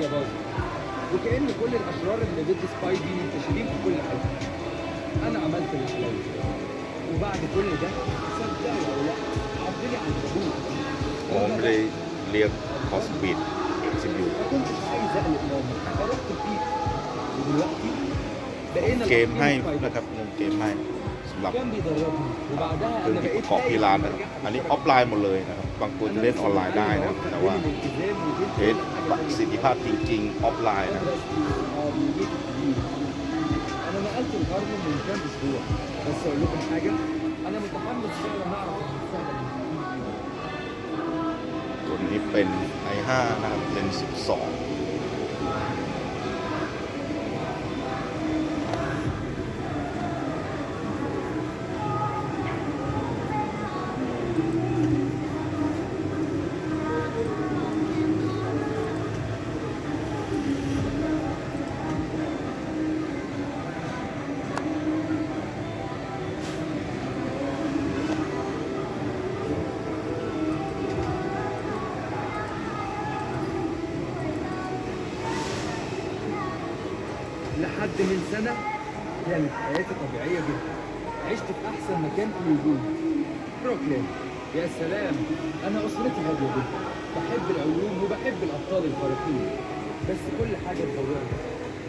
ازمه ديفن كراك الدنيا باظت وكأن كل الاشرار اللي ضد سبايدي منتشرين في كل حته انا عملت اللي عليا وبعد كل ده صدقني او لا عبرني عن الطابور ผมไม่ได้เรียกคอสปีด CPU ما كنتش عايز اقلق ماما فرحت فيه ودلوقتي بقينا เกมให้ الأطفال سبايدر. นะครับลงเกมให้สำหรับ كان بيدربني وبعدها เครื่อง انا ที่ป بقيت ระกอบที่ร้านนะครับอันนี้ออฟไลน์หมดเลยนะครับ บางตัวจะเล่นออนไลน์ได้นะครับ แต่ว่าเทส ประสิทธิภาพจริง ๆ ออฟไลน์นะตัวนี้เป็น i5 นะครับเป็น 12 سنه كانت حياتي طبيعيه جدا عشت في احسن مكان في الوجود بروكلين يا سلام انا اسرتي هاديه جدا بحب العلوم وبحب الابطال الخارقين بس كل حاجه اتغيرت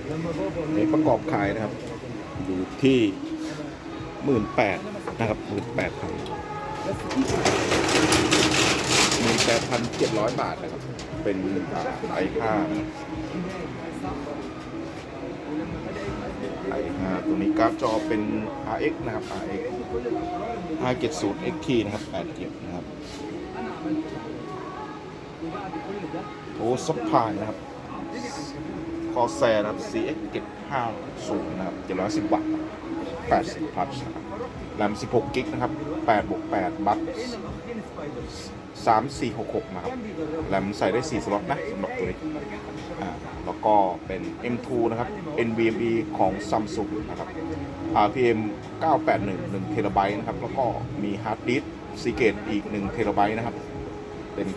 لما بابا นี่ประกอบขายนะครับ อยู่ที่หมื่นแปดนะครับหมื่นแปดพัน بس في หมื่นแปดพันเจ็ดร้อยบาทนะครับ เป็นไอห้า ولما بدات ازمه ตับตรงนี้กราฟจอเป็น RX นะครับ RX 570 XT นะครับ8เกียร์นะครับโอ้ซับพายนะครับคอแซนะครับ CX 750นะครับ710วัตต์80พัทแรม16กิกนะครับ8บวก8บัตส3466 นะครับแรมใส่ได้ 4 สล็อตนะสำหรับตัวนี้ แล้วก็เป็น M2 นะครับ NVMe ของ Samsung นะครับ RPM 981 1เทราไบต์นะครับ แล้วก็มีฮาร์ดดิสก์ Seagate อีก1เทราไบต์นะครับ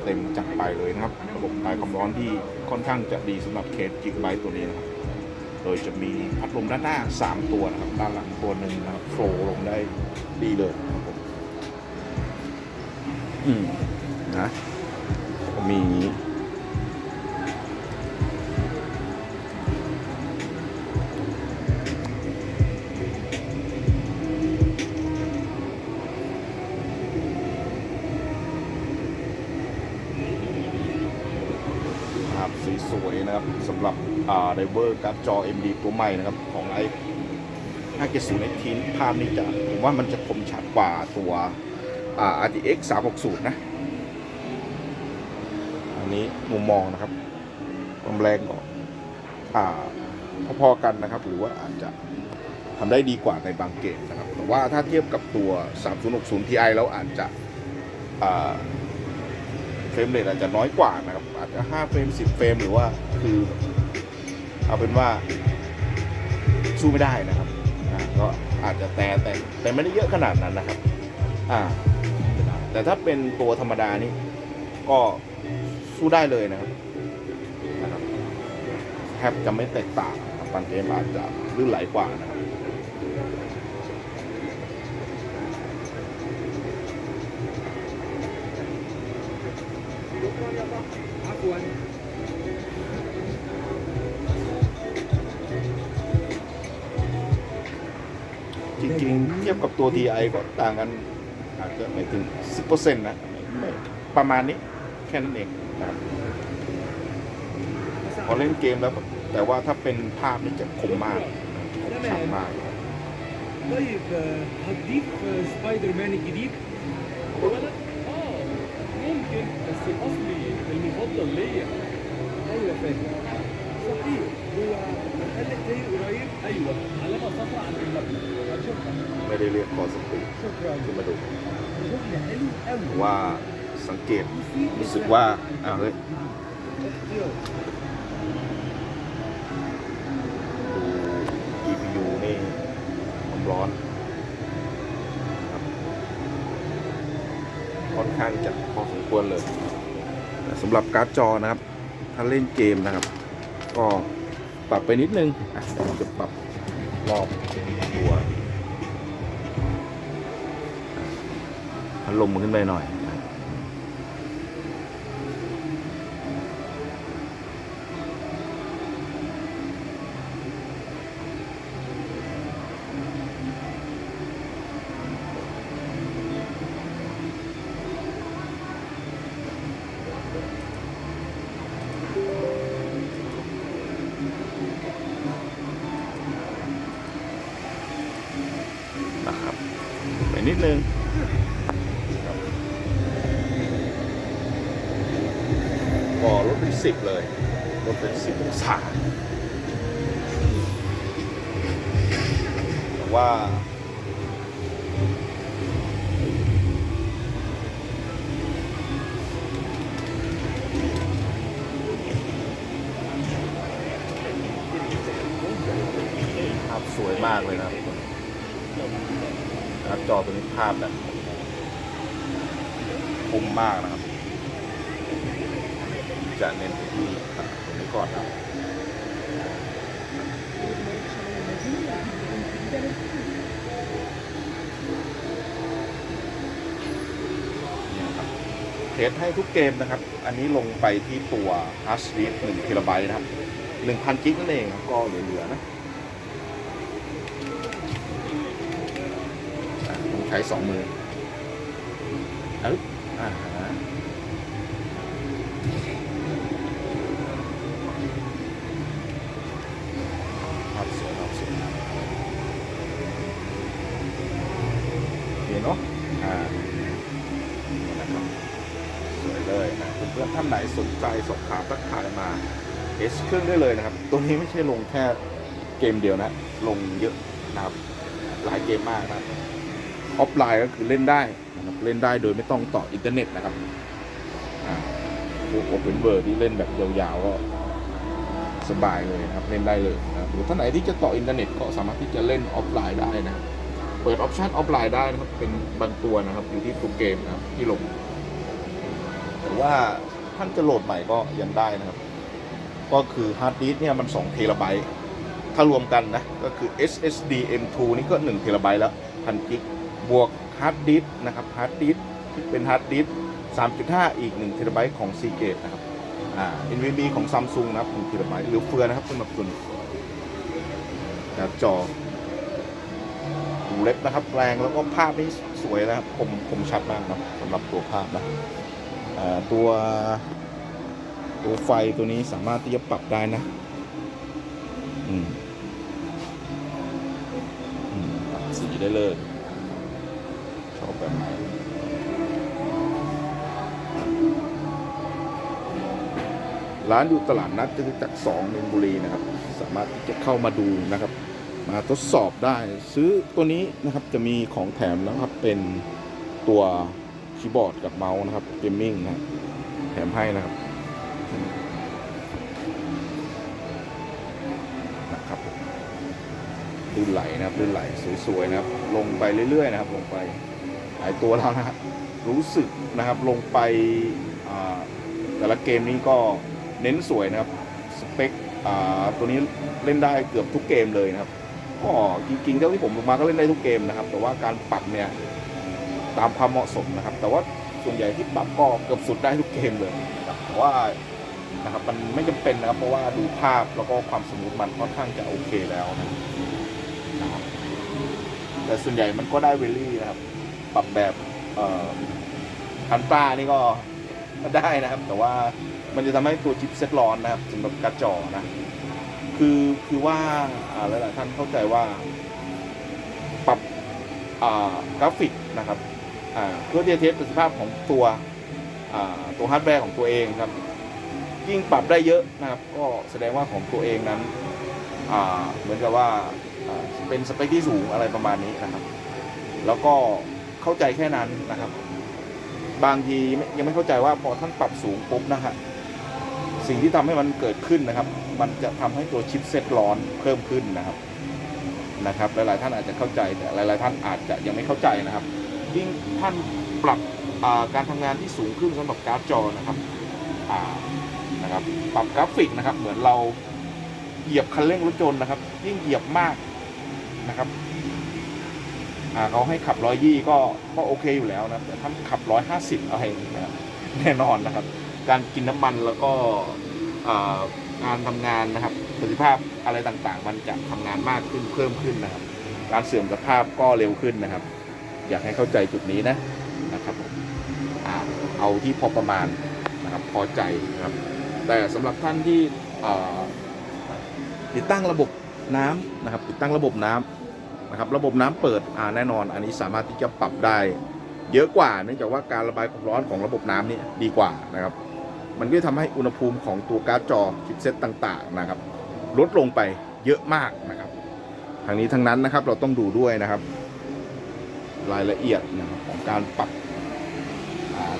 เต็มๆจัดไปเลยนะครับ ระบบคลายความร้อนที่ค่อนข้างจะดีสำหรับเคสจิกไบต์ตัวนี้นะครับ โดยจะมีพัดลมด้านหน้า 3 ตัวนะครับ ด้านหลังตัวหนึ่งนะครับโฟล์ลงได้ดีเลยนะครับผมอืมนะก็มี สีสวยนะครับสำหรับไดเวอร์การ์ดจอ MD ตัวใหม่นะครับของไอ570 x t ภาพนี้จะผมว่ามันจะคมชัดกว่าตัวอ่า RTX 360 นะ อันนี้มุมมองนะครับความแรงก็พอๆกันนะครับ หรือว่าอาจจะทำได้ดีกว่าในบางเกมนะครับ แต่ว่าถ้าเทียบกับตัว 3060 Ti แล้วอาจจะ เฟรมเรทอาจจะน้อยกว่านะครับอาจจะ5เฟรม10 เฟรมหรือว่าคือเอาเป็นว่าสู้ไม่ได้นะครับก็อาจจะแต่แต่แต่ไม่ได้เยอะขนาดนั้นนะครับอ่าแต่ถ้าเป็นตัวธรรมดานี่ก็สู้ได้เลยนะครับนะครับแทบจะไม่แตกต่างนะครับบางเกมอาจจะลื่นไหลกว่านะครับ عفوا จริงๆ เทียบกับตัว TI ก็ต่างกัน อาจจะไม่ถึง 10%นะไม่ประมาณนี้แค่นั้นเองนะครับพอเล่นเกมแล้ว แต่ว่าถ้าเป็นภาพนี่จะคมมากคมชัดมาก طيب آه، هتضيف آه، سبايدر مان الجديد؟ ولد؟ اه ممكن بس الاصلي المفضل ليا ايوه فاهم صحيح هو محل تاني قريب ايوه علامه صفراء عند المبنى هتشوفها ไม่ได้เรียกคอสปีด شكرا ขึ้นมาดู شغل حلو قوي ว่าสังเกตรู้สึกว่าอ้าวเฮ้ย اختيار ดู GPU นี่ความร้อนครับค่อนข้างจะพอสมควรเลย แต่ส ำหรับการ์ดจอนะครับ ถ้าเล่นเกมนะครับ ก็ปรับไปนิดนึงจะปรับรอบตัวพัดลมขึ้นไปหน่อย ดนึงบก็ลดเป็นสิบเลยลดเป็นสิบองศาแต่ว่าภาพสวยมากเลยนะครับ นะครับจอตัวนี้ภาพแบบคมมากนะครับ จะเน้นไปที่ตรงนี้ก่อนนะครับเนี่ครับเทสให้ทุกเกมนะครับ อันนี้ลงไปที่ตัว hard disk 1เทราไบต์นะครับ1,000 กิกนั่นเองครับก็เหลือๆนะ ช้สองมืออึ๊บอ่าฮะภาพสวยภาพสวยเห็นเนาะอ่านะครับสวยเลยนะเพื่อนๆท่านไหนสนใจสอบถามทักทายมาเอสเครื่องได้เลยนะครับ ตัวนี้ไม่ใช่ลงแค่เกมเดียวนะ ลงเยอะนะครับ หลายเกมมากนะครับ ออฟไลน์ก็คือเล่นได้นะครับเล่นได้โดยไม่ต้องต่ออินเทอร์เน็ตนะครับพวกโอเ n นเ o ร์ที่เล่นแบบยาวๆก็สบายเลยนะครับเล่นได้เลยนะครับหรือท่านไหนที่จะต่ออินเทอร์เน็ตก็สามารถที่จะเล่นออฟไลน์ได้นะครับเปิดออปชันออฟไลน์ได้นะครับเป็นบางตัวนะครับอยู่ที่ตัวเกมนะครับที่ลงแต่ว่าท่านจะโหลดใหม่ก็ยังได้นะครับ ก็คือฮาร์ดดิสก์เนี่ยมัน2เทราไบต์ถ้ารวมกันนะก็คือ SSD M2 นี่ก็1เทราไบต์แล้วพันกิก บวกฮาร์ดดิสก์นะครับฮาร์ดดิสก์เป็นฮาร์ดดิสก์3.5 อีก1เทราไบต์ของ Seagate นะครับอ่า NVMe ของ Samsung นะครับ1เทราไบต์หรือเฟือนะครับสำหรับตัวนหน้าจอดูเล็บนะครับแรงแล้วก็ภาพนี่สวยนะครับคมคมชัดมากนะสำหรับตัวภาพนะอ่าตัวตัวไฟตัวนี้สามารถที่จะปรับได้นะอืมอืมปรับสีได้เลย บแบบไหนร้านอยู่ตลาดนัดจตุจักรสองนนบุรีนะครับ สามารถที่จะเข้ามาดูนะครับ มาทดสอบได้ซื้อตัวนี้นะครับจะมีของแถมนะครับเป็นตัวคีย์บอร์ดกับเมาส์นะครับเกมมิ่งนะแถมให้นะครับนะครับลื่นไหลนะครับลื่นไหลสวยๆนะครับ ลงไปเรื่อยๆนะครับ ลงไปายตัวแล้วนะครับรู้สึกนะครับลงไปแต่ละเกมนี้ก็เน้นสวยนะครับสเปคตัวนี้เล่นได้เกือบทุกเกมเลยนะครับก็จริงๆเท่าที่ผมลงมาก็เล่นได้ทุกเกมนะครับ แต่ว่าการปรับเนี่ยตามความเหมาะสมนะครับ แต่ว่าส่วนใหญ่ที่ปรับก็เกือบสุดได้ทุกเกมเลยนะครับแต่ว่านะครับมันไม่จำเป็นนะครับ เพราะว่าดูภาพแล้วก็ความสมูทมันค่อนข้างจะโอเคแล้วนะครับแต่ส่วนใหญ่มันก็ได้เวลี่นะครับ ปรับแบบคันต้านี่ก็ได้นะครับ แต่ว่ามันจะทำให้ตัวชิปเซ็ตร้อนนะครับสำหรับการ์ดจอนะ คือคือว่าอ่าหลายๆท่านเข้าใจว่า ปรับกราฟิกนะครับเพื่อที่จะเทสประสิทธิภาพของตัวตัวฮาร์ดแวร์ของตัวเองครับ ยิ่งปรับได้เยอะนะครับ ก็แสดงว่าของตัวเองนั้นเหมือนกับว่าอ่าเป็นสเปคที่สูงอะไรประมาณนี้นะครับ แล้วก็ เข้าใจแค่นั้นนะครับ บางทียังไม่เข้าใจว่าพอท่านปรับสูงปุ๊บนะฮะสิ่งที่ทำให้มันเกิดขึ้นนะครับ มันจะทำให้ตัวชิปเซ็ตร้อนเพิ่มขึ้นนะครับนะครับ หลายๆท่านอาจจะเข้าใจแต่หลาย ๆ ท่านอาจจะยังไม่เข้าใจนะครับยิ่งท่านปรับการทำงานที่สูงขึ้นสำหรับการ์ดจอนะครับนะครับ ปรับกราฟิกนะครับ เหมือนเราเหยียบคันเร่งรถยนต์นะครับ ยิ่งเหยียบมากนะครับ เขาให้ขับร้อยยี่ก็ก็โอเคอยู่แล้วนะแต่ถ้าขับร้อยห้าสิบอะไรอย่างเงี้ยแน่นอนนะครับ การกินน้ำมันแล้วก็อ่าการทำงานนะครับประสิทธิภาพอะไรต่างๆ มันจะทำงานมากขึ้นเพิ่มขึ้นนะครับ การเสื่อมสภาพก็เร็วขึ้นนะครับ อยากให้เข้าใจจุดนี้นะนะครับอ่าเอาที่พอประมาณนะครับพอใจนะครับ แต่สำหรับท่านที่อ่าติดตั้งระบบน้ำนะครับ ติดตั้งระบบน้ำ นะครับระบบน้ำเปิดอ่าแน่นอน อันนี้สามารถที่จะปรับได้เยอะกว่าเนื่องจากว่าการระบายความร้อนของระบบน้ำนี่ดีกว่านะครับ มันก็จะทำให้อุณหภูมิของตัวการ์ดจอชิปเซตต่างๆนะครับ ลดลงไปเยอะมากนะครับทางนี้ทั้งนั้นนะครับเราต้องดูด้วยนะครับ รายละเอียดนะครับของการปรับ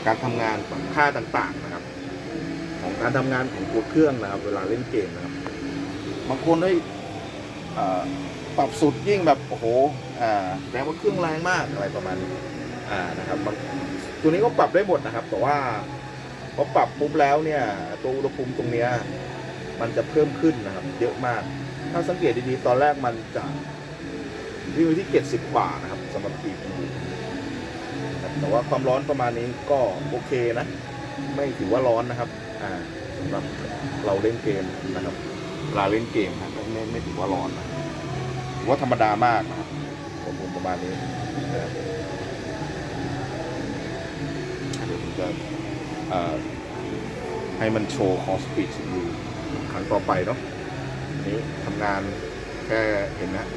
การทำงานปรับค่าต่างๆนะครับ ของการทำงานของตัวเครื่องนะครับ เวลาเล่นเกมนะครับบางคนได้ ปรับสุดยิ่งแบบโอ้โหอ่าแรงว่าเครื่องแรงมากอะไรประมาณนี้อ่านะครับตัวนี้ก็ปรับได้หมดนะครับ แต่ว่าพอปรับปุ๊บแล้วเนี่ย ตัวอุณหภูมิตรงเนี้ยมันจะเพิ่มขึ้นนะครับ เยอะมาก ถ้าสังเกตดีๆ ตอนแรกมันจะวิ่ที่ 70 กว่านะครับสำหรับปีนะครับแต่ว่าความร้อนประมาณนี้ก็โอเคนะ ไม่ถือว่าร้อนนะครับ อ่าสำหรับเราเล่นเกมนะครับเวลาเล่นเกมครับไม่ไม่ไม่ถือว่าร้อนนะ ถือว่าธรรมดามากนะครับอุณหภูมิประมาณนี้นะครับเดี๋ยวผมจะให้มันโชว์คอสปีดดูครั้งต่อไปเนาะนี้ทำงานแค่เห็นนะ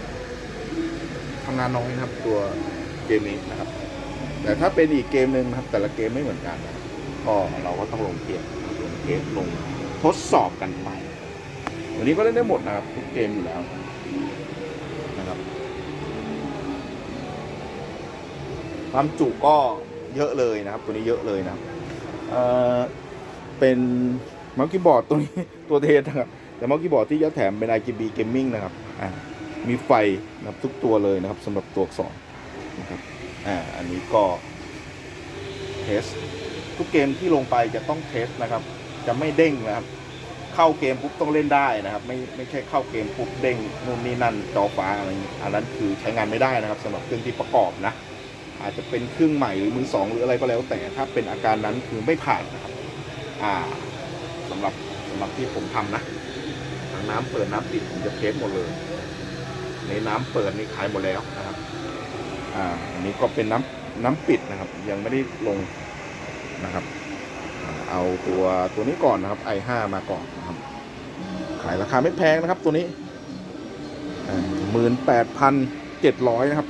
ทำงานน้อยนะครับ ตัวเกมนี้นะครับ แต่ถ้าเป็นอีกเกมหนึ่งนะครับ แต่ละเกมไม่เหมือนกันนะก็เราก็ต้องลงเกมลงเทสลงทดสอบกันไปวันนี้ก็เล่นได้หมดนะครับทุกเกมอยู่แล้วนะครับ ความจุก็เยอะเลยนะครับ ตัวนี้เยอะเลยนะเอ่อเป็นมาส์คีย์บอร์ดตัวนี้ตัวเทสนะครับแต่มาส์คีย์บอร์ดที่จะแถมเป็น RGB Gaming นะครับอ่ามีไฟนะครับทุกตัวเลยนะครับสำหรับตัวอักษรนะครับอ่าอันนี้ก็เทสทุกเกมที่ลงไปจะต้องเทสนะครับ จะไม่เด้งนะครับ เข้าเกมปุ๊บต้องเล่นได้นะครับ ไม่ไม่ใช่เข้าเกมปุ๊บเด้งนู่นนี่นั่นจอฟ้าอะไรอย่างนี้อันนั้นคือใช้งานไม่ได้นะครับสำหรับเครื่องที่ประกอบนะ อาจจะเป็นเครื่องใหม่หรือมือสองหรืออะไรก็แล้วแต่ถ้าเป็นอาการนั้นคือไม่ผ่านนะครับอ่าสำหรับสำหรับที่ผมทำนะทั้งน้ำเปิดน้ำปิดผมจะเทสหมดเลย ในน้ำเปิดนี่ขายหมดแล้วนะครับอ่าอันนี้ก็เป็นน้ำน้ำปิดนะครับ ยังไม่ได้ลงนะครับ เอาตัวตัวนี้ก่อนนะครับ i5 มาก่อนนะครับ ขายราคาไม่แพงนะครับตัวนี้หมื่นแปดพันเจ็ดร้อยนะครับ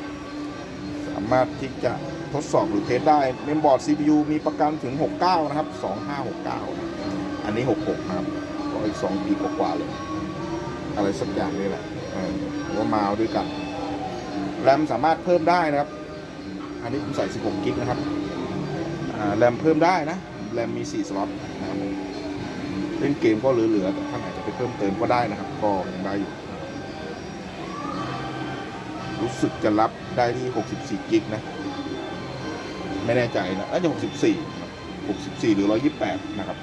ามารถที่จะทดสอบหรือเทสได้เมมบอร์ด CPU มีประกันถึง 69 นะครับ 2569นะอันนี้ 66 นะครับก็อีก 2 ปีกว่าๆเลย อะไรสักอย่างนี่แหละเออว่ามาด้วยกัน แรมสามารถเพิ่มได้นะครับ อันนี้ผมใส่ 16 กิกนะครับแรมเพิ่มได้นะ แรมมี 4 สล็อตนะครับเล่นเกมก็เหลือๆแต่ท่านอาจจะไปเพิ่มเติมก็ได้นะครับ ก็ยังได้อยู่ รู้สึกจะรับได้ที่ 64 กิกนะ ไม่แน่ใจนะน่าจะ 64 64 หรือ 128 นะครับ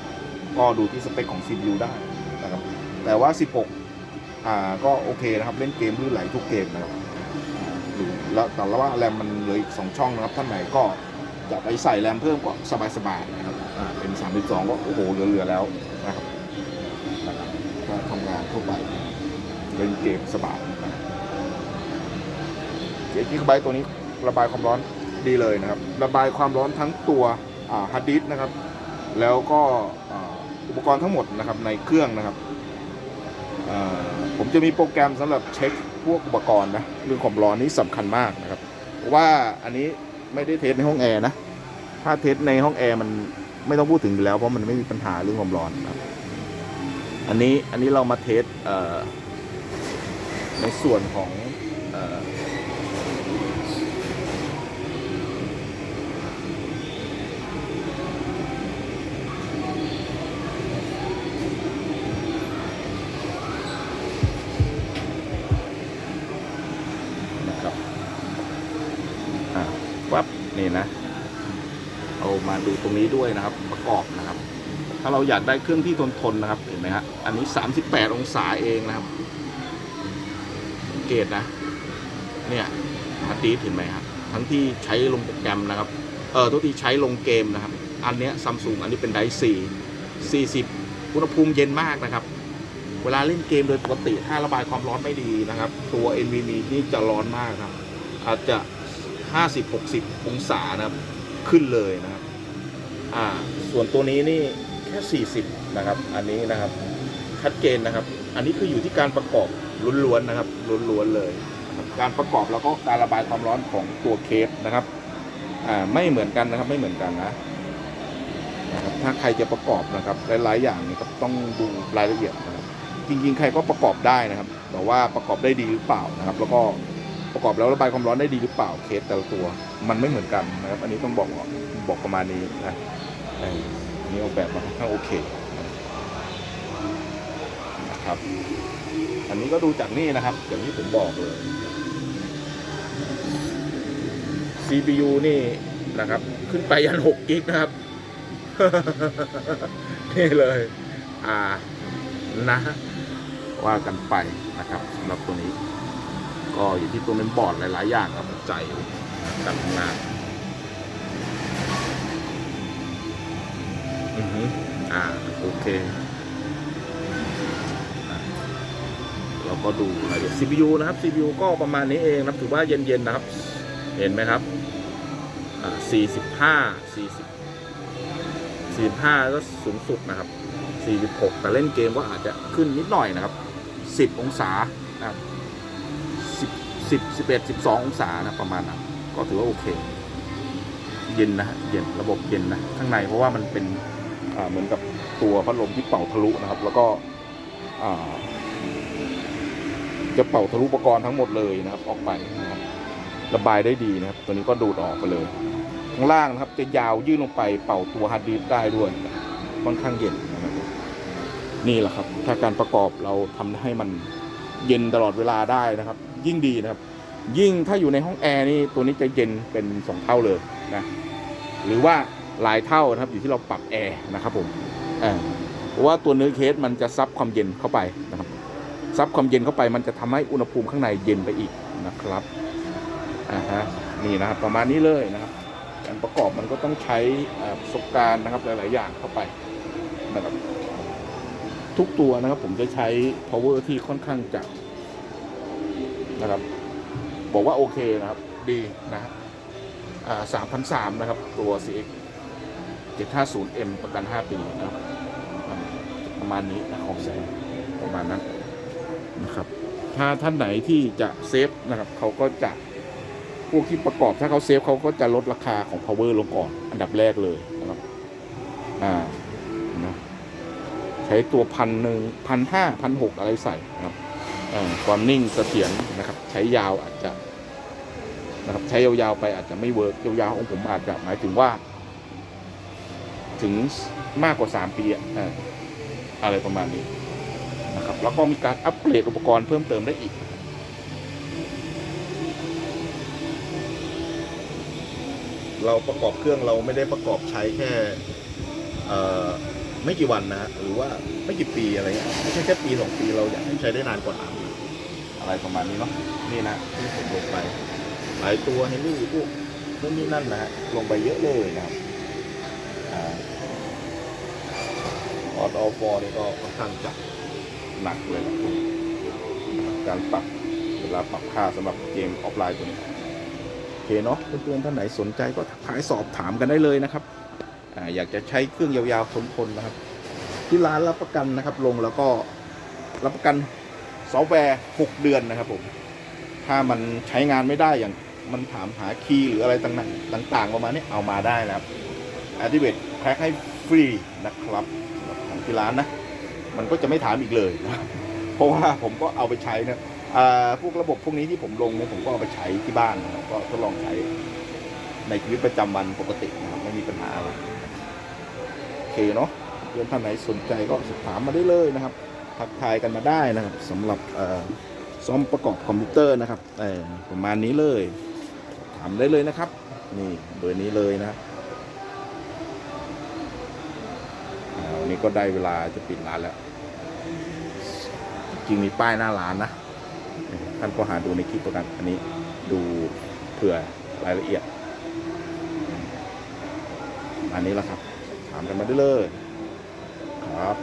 ก็ดูที่สเปคของ CPU ได้นะครับ แต่ว่า 16 อ่า ก็โอเคนะครับ เล่นเกมลื่นไหลทุกเกมนะครับแล้วแต่ละว่าแรมมันเหลืออีก 2 ช่องนะครับ ท่านไหนก็จะไปใส่แรมเพิ่มก็สบายๆนะครับ อ่า เป็น 32 ก็โอ้โห เหลือๆแล้วนะครับนะครับก็ทำงานทั่วไปเล่นเกมสบาย นะครับเจกิกไบต์ตัวนี้ระบายความร้อนดีเลยนะครับ ระบายความร้อนทั้งตัวฮาร์ดดิสก์นะครับ แล้วก็อุปกรณ์ทั้งหมดนะครับในเครื่องนะครับผมจะมีโปรแกรมสำหรับเช็คพวกอุปกรณ์นะเรื่องความร้อนนี้สำคัญมากนะครับเพราะว่าอันนี้ไม่ได้เทสในห้องแอร์นะถ้าเทสในห้องแอร์มันไม่ต้องพูดถึงอยู่แล้วเพราะมันไม่มีปัญหาเรื่องความร้อนนะครับ อันนี้อันนี้เรามาเทสในส่วนของเอ่อนะครับอ่าปั๊บ นี่นะ เอามาดูตรงนี้ด้วยนะครับ ประกอบนะครับ ถ้าเราอยากได้เครื่องที่ทนทนนะครับ เห็นไหมฮะอันนี้ 38 องศาเองนะครับสังเกตนะ เนี่ยฮาร์ดดิสก์เห็นไหมครับทั้งที่ใช้ลงโปรแกรมนะครับ เออทุกที่ใช้ลงเกมนะครับ อันเนี้ยซัมซุงอันนี้เป็นไดสี่40อุณหภูมิเย็นมากนะครับ เวลาเล่นเกมโดยปกติถ้าระบายความร้อนไม่ดีนะครับ ตัว NVMe นี่จะร้อนมากครับ อาจจะ 50-60 องศานะครับ ขึ้นเลยนะครับ อ่า ส่วนตัวนี้นี่แค่ 40 นะครับ อันนี้นะครับชัดเจนนะครับ อันนี้คืออยู่ที่การประกอบล้วนๆนะครับล้วนๆเลยการประกอบแล้วก็การระบายความร้อนของตัวเคสนะครับ อ่า ไม่เหมือนกันนะครับ ไม่เหมือนกันนะนะครับ ถ้าใครจะประกอบนะครับหลายๆอย่างนี่ก็ต้องดูรายละเอียดนะครับ จริงๆ ใครก็ประกอบได้นะครับ แต่ว่าประกอบได้ดีหรือเปล่านะครับ แล้วก็ ประกอบแล้วระบายความร้อนได้ดีหรือเปล่าเคสแต่ละตัวมันไม่เหมือนกันนะครับ อันนี้ต้องบอกบอกประมาณนี้นะอออันนี้ออกแบบมาค่อนข้างโอเคนะครับ อันนี้ก็ดูจากนี่นะครับอย่างที่ผมบอกเลย CPU นี่นะครับ ขึ้นไปยัน6กิกนะครับนี่เลย อ่านะ ว่ากันไปนะครับสำหรับตัวนี้ ก็อยู่ที่ตัวเมนบอร์ดหลาย ๆ อย่างครับปัจจัยการทำงานอือฮึอ่าโอเคอะเราก็ดูรายละเอียด CPU นะครับ CPU ก็ประมาณนี้เองนะครับถือว่าเย็น ๆ นะครับ เห็นไหมครับอ่า45 40 45 ก็สูงสุดนะครับ 46 แต่เล่นเกมก็อาจจะขึ้นนิดหน่อยนะครับ 10 องศานะครับ 10 11 12 องศานะประมาณนั้นก็ถือว่าโอเค เย็นนะเย็นระบบเย็นนะข้างในเพราะว่ามันเป็นเหมือนกับตัวพัดลมที่เป่าทะลุนะครับ แล้วก็จะเป่าทะลุอุปกรณ์ทั้งหมดเลยนะครับ ออกไปนะครับระบายได้ดีนะครับ ตัวนี้ก็ดูดออกไปเลยข้างล่างนะครับ จะยาวยื่นลงไปเป่าตัวฮาร์ดดิสก์ได้ด้วยค่อนข้างเย็นนะครับนี่แหละครับ ถ้าการประกอบเราทำให้มันเย็นตลอดเวลาได้นะครับ ยิ่งดีนะครับ ยิ่งถ้าอยู่ในห้องแอร์นี่ตัวนี้จะเย็นเป็นสองเท่าเลยนะหรือว่าหลายเท่านะครับอยู่ที่เราปรับแอร์นะครับผมเพราะว่าตัวเนื้อเคสมันจะซับความเย็นเข้าไปนะครับซับความเย็นเข้าไปมันจะทำให้อุณหภูมิข้างในเย็นไปอีกนะครับอ่าฮะนี่นะครับประมาณนี้เลยนะครับการประกอบมันก็ต้องใช้ประสบการณ์นะครับหลาย ๆ อย่างเข้าไปนะครับทุกตัวนะครับผมจะใช้ power ที่ค่อนข้างจะ นะครับ บอกว่าโอเคนะครับ ดีนะสามพันสามนะครับ ตัว CX 750M ประกัน 5 ปีนะครับ ประมาณนี้นะของแสงประมาณนั้นนะครับ ถ้าท่านไหนที่จะเซฟนะครับ เขาก็จะพวกที่ประกอบถ้าเขาเซฟเขาก็จะลดราคาของ power ลงก่อน อันดับแรกเลยนะครับ อ่านะใช้ตัวพันหนึ่งพันห้าพันหกอะไรใส่นะครับ ความนิ่งเสถียรนะครับ ใช้ยาวอาจจะนะครับใช้ยาวๆไปอาจจะไม่เวิร์กยาวๆของผมอาจจะหมายถึงว่า ถึงมากกว่าสามปีอะอะไรประมาณนี้นะครับ แล้วก็มีการอัปเกรดอุปกรณ์เพิ่มเติมได้อีก เราประกอบเครื่องเราไม่ได้ประกอบใช้แค่ไม่กี่วันนะฮะหรือว่าไม่กี่ปีอะไรเงี้ยไม่ใช่แค่ปีสองปีเราอยากให้ใช้ได้นานกว่านั้น อะไรประมาณนี้เนาะนี่นะที่ผมลงไป หลายตัวเฮนรี่พวกนู่นนี่นั่นนะฮะลงไปเยอะเลยนะครับอ่าออดอฟอนี่ก็ค่อนข้างจะหนักเลยนะการปรับเวลาปรับค่าสำหรับเกมออฟไลน์ตัวนี้โอเคเนาะเพื่อนๆท่านไหนสนใจก็ทักทายสอบถามกันได้เลยนะครับอ่าอยากจะใช้เครื่องยาวๆทนๆนะครับ ที่ร้านรับประกันนะครับ ลงแล้วก็รับประกัน ซอฟต์แวร์ 6 เดือนนะครับผม ถ้ามันใช้งานไม่ได้อย่างมันถามหาคีย์หรืออะไรต่างๆต่างๆประมาณนี้เอามาได้นะครับอ c t i v a t e แพ็คให้ฟรีนะครับของที่ร้านนะ มันก็จะไม่ถามอีกเลยนะเพราะว่าผมก็เอาไปใช้นะพวกระบบพวกนี้ที่ผมลงเนี่ยผมก็เอาไปใช้ที่บ้านนะก็ทดลองใช้ในชีวิตประจำวันปกตินะครับไม่มีปัญหาอะไรโอเคเนาะเพื่อนท่านไหนสนใจก็สอบถามมาได้เลยนะครับ ทักทายกันมาได้นะครับสำหรับซ่อมประกอบคอมพิวเตอร์นะครับประมาณนี้เลยถามได้เลยนะครับ นี่เบอร์นี้เลยนะวันนี้ก็ได้เวลาจะปิดร้านแล้ว จริงมีป้ายหน้าร้านนะท่านก็หาดูในคลิปตัวกันอันนี้ดูเผื่อรายละเอียดอันนี้แหละครับ ถามกันมาได้เลยครับ